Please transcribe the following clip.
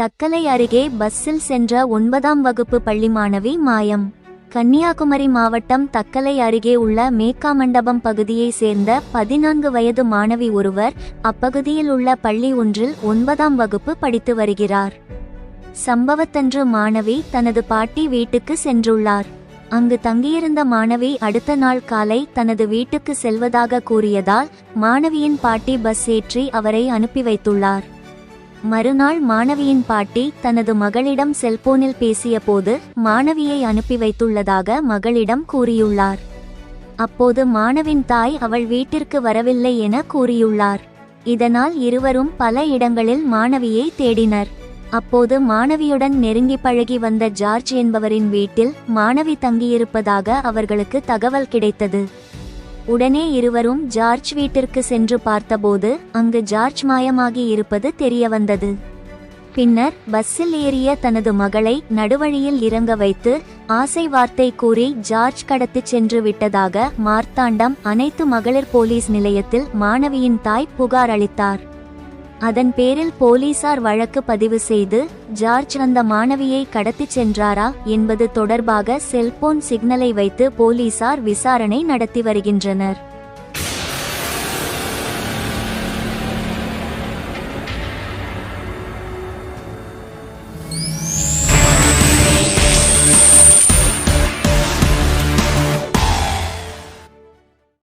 தக்கலை அருகே பஸ்ஸில் சென்ற ஒன்பதாம் வகுப்பு பள்ளி மாணவி மாயம். கன்னியாகுமரி மாவட்டம் தக்கலை அருகே உள்ள மேக்கா மண்டபம் பகுதியைச் சேர்ந்த பதினான்கு வயது மாணவி ஒருவர் அப்பகுதியில் உள்ள பள்ளி ஒன்றில் ஒன்பதாம் வகுப்பு படித்து வருகிறார். சம்பவத்தன்று மாணவி தனது பாட்டி வீட்டுக்கு சென்றுள்ளார். அங்கு தங்கியிருந்த மாணவி அடுத்த நாள் காலை தனது வீட்டுக்கு செல்வதாக கூறியதால் மாணவியின் பாட்டி பஸ் ஏற்றி அவரை அனுப்பி வைத்துள்ளார். மறுநாள் மாணவியின் பாட்டி தனது மகளிடம் செல்போனில் பேசியபோது மாணவியை அனுப்பி வைத்துள்ளதாக மகளிடம் கூறியுள்ளார். அப்போது மாணவின் தாய் அவள் வீட்டிற்கு வரவில்லை என கூறியுள்ளார். இதனால் இருவரும் பல இடங்களில் மாணவியை தேடினர். அப்போது மாணவியுடன் நெருங்கி பழகி வந்த ஜார்ஜ் என்பவரின் வீட்டில் மாணவி தங்கியிருப்பதாக அவர்களுக்கு தகவல் கிடைத்தது. உடனே இருவரும் ஜார்ஜ் வீட்டிற்கு சென்று பார்த்தபோது அங்கு ஜார்ஜ் மாயமாகி இருப்பது தெரியவந்தது. பின்னர் பஸ்ஸில் ஏறிய தனது மகளை நடுவழியில் இறங்க வைத்து ஆசை வார்த்தை கூறி ஜார்ஜ் கடத்திச் சென்று விட்டதாக மார்த்தாண்டம் அனைத்து மகளிர் போலீஸ் நிலையத்தில் மாணவியின் தாய் புகார் அளித்தார். அதன் பேரில் போலீசார் வழக்கு பதிவு செய்து ஜார்ஜ் அந்த மாணவியை கடத்திச் சென்றாரா என்பது தொடர்பாக செல்போன் சிக்னலை வைத்து போலீசார் விசாரணை நடத்தி வருகின்றனர்.